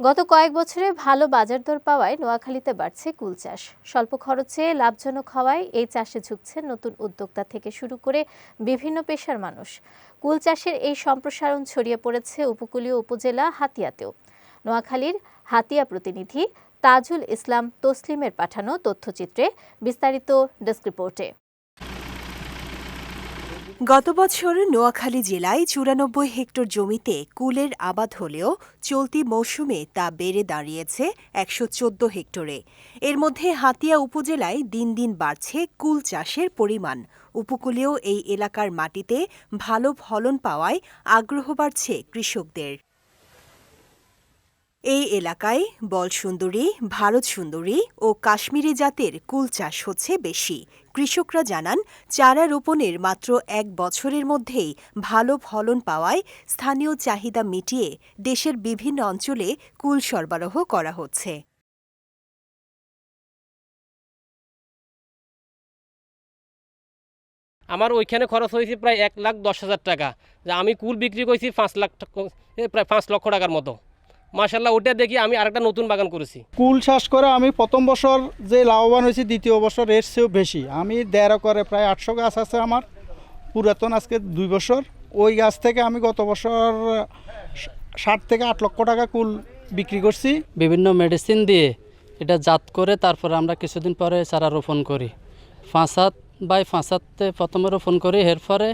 গত কয়েক বছরে ভালো বাজার দর পাওয়ায় নোয়াখালীতে বাড়ছে কুল চাষ। স্বল্প খরচে লাভজনক হওয়ায় এই চাষে ঝুঁকছে নতুন উদ্যোক্তা থেকে শুরু করে বিভিন্ন পেশার মানুষ। কুল চাষের এই সম্প্রসারণ ছড়িয়ে পড়েছে উপকূলীয় উপজেলা হাতিয়াতেও। নোয়াখালীর হাতিয়া প্রতিনিধি তাজুল ইসলাম তসলিমের পাঠানো তথ্যচিত্রে বিস্তারিত ডেস্ক রিপোর্টে। গত বছর নোয়াখালী জেলায় চুরানব্বই হেক্টর জমিতে কুলের আবাদ হলেও চলতি মৌসুমে তা বেড়ে দাঁড়িয়েছে একশো চোদ্দ হেক্টরে। এর মধ্যে হাতিয়া উপজেলায় দিন দিন বাড়ছে কুল চাষের পরিমাণ। উপকূলীয় এই এলাকার মাটিতে ভালো ফলন পাওয়ায় আগ্রহ বাড়ছে কৃষকদের। এই এলাকায় বল সুন্দরী, ভারত সুন্দরী ও কাশ্মীরি জাতের কুল চাষ হচ্ছে বেশি। কৃষকরা জানান, চারা রোপণের মাত্র এক বছরের মধ্যেই ভালো ফলন পাওয়ায় স্থানীয় চাহিদা মিটিয়ে দেশের বিভিন্ন অঞ্চলে কুল সরবরাহ করা হচ্ছে। আমার ওইখানে খরচ হয়েছে প্রায় এক লাখ দশ হাজার টাকা। আমি কুল বিক্রি করেছি পাঁচ লাখ প্রায় পাঁচ লক্ষ টাকার মতো। মার্শাল্লাহ ওটা দেখি আমি আরেকটা নতুন বাগান করেছি। কুল চাষ করে আমি প্রথম বছর যে লাভবান হয়েছি দ্বিতীয় বছর এর চেয়েও বেশি। আমি দেড় করে প্রায় আটশো গাছ আছে আমার পুরাতন আজকে দুই বছর। ওই গাছ থেকে আমি গত বছর ষাট থেকে আট লক্ষ টাকা কুল বিক্রি করছি। বিভিন্ন মেডিসিন দিয়ে এটা জাত করে তারপরে আমরা কিছুদিন পরে চারা রোপণ করি। ফাঁসাত বাই ফাঁসাতে প্রথমে রোপণ করি এর পরে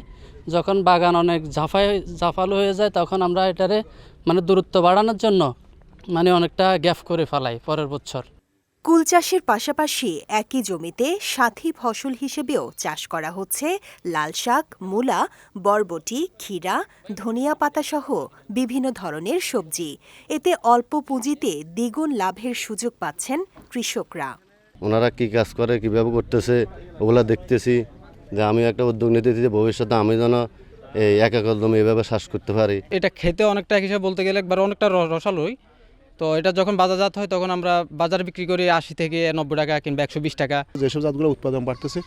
যখন বাগান অনেক ঝাফাই ঝাফালো হয়ে যায় তখন আমরা এটারে মানে দূরত্ব বাড়ানোর জন্য মানে অনেকটা গ্যাপ করে ফেলাই পরের বছর। কুল চাষের পাশাপাশি একই জমিতে সাথী ফসল হিসেবেও চাষ করা হচ্ছে। লাল শাক মূলা বরবটি ক্ষীরা ধনিয়া পাতাসহ বিভিন্ন ধরনের সবজি। এতে অল্প পুঁজিতে দ্বিগুণ লাভের সুযোগ পাচ্ছেন কৃষকরা। ওনারা কী কাজ করে কীভাবে করতেছে ওগুলা দেখতেছি। যে আমি একটা উদ্যোগ নিতে যে ভবিষ্যতে আমি যেন এই এক একর জমি এভাবে চাষ করতে পারি। এটা খেতে অনেকটা হিসেবে বলতে গেলে একবার অনেকটা রসালোই। তো এটা যখন বাজারজাত হয় তখন আমরা বাজারে বিক্রি করি আশি থেকে নব্বই টাকা কিংবা একশো বিশ টাকা। যেসব জাতগুলো উৎপাদন বাড়তেছে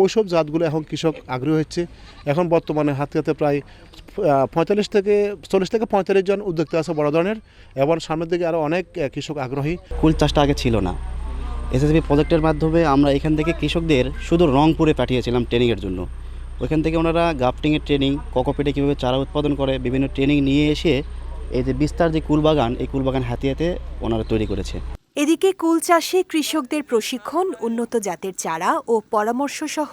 ওইসব জাতগুলো এখন কৃষক আগ্রহী হচ্ছে। এখন বর্তমানে হাতে হাতে প্রায় পঁয়তাল্লিশ থেকে চল্লিশ থেকে পঁয়তাল্লিশ জন উদ্যোক্তা আছে বড় ধরনের। এবং সামনের দিকে আরও অনেক কৃষক আগ্রহী। কুল চাষটা আগে ছিল না। এসএসবি প্রজেক্টের মাধ্যমে আমরা এখান থেকে কৃষকদের শুধু রংপুরে পাঠিয়েছিলাম ট্রেনিংয়ের জন্য। ওইখান থেকে ওনারা গাফটিংয়ের ট্রেনিং ককোপেটে কীভাবে চারা উৎপাদন করে, বিভিন্ন ট্রেনিং নিয়ে এসে এই যে বিস্তার যে কুলবাগান এই কুলবাগান হাতিয়াতে ওনারা তৈরি করেছে। এদিকে কুল চাষে কৃষকদের প্রশিক্ষণ, উন্নত জাতের চারা ও পরামর্শ সহ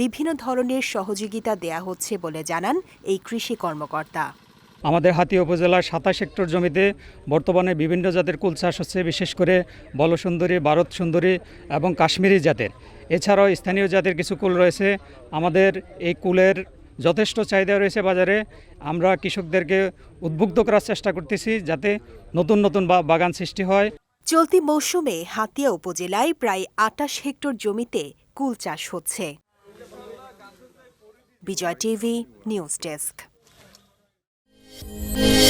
বিভিন্ন ধরনের সহযোগিতা দেয়া হচ্ছে বলে জানান এই কৃষি কর্মকর্তা। আমাদের হাতিয়া উপজেলার সাতাশ হেক্টর জমিতে বর্তমানে বিভিন্ন জাতের কুল চাষ হচ্ছে, বিশেষ করে বলসুন্দরী ভারত সুন্দরী এবং কাশ্মীরি জাতের। এছাড়াও স্থানীয় জাতের কিছু কুল রয়েছে। আমাদের এই কুলের যথেষ্ট চাহিদা রয়েছে বাজারে। আমরা কৃষকদেরকে উদ্বুদ্ধ করার চেষ্টা করতেছি যাতে নতুন নতুন বাগান সৃষ্টি হয়। চলতি মৌসুমে হাতিয়া উপজেলায় প্রায় আটাশ হেক্টর জমিতে কুল চাষ হচ্ছে। বিজয় টিভি, নিউজ ডেস্ক। Música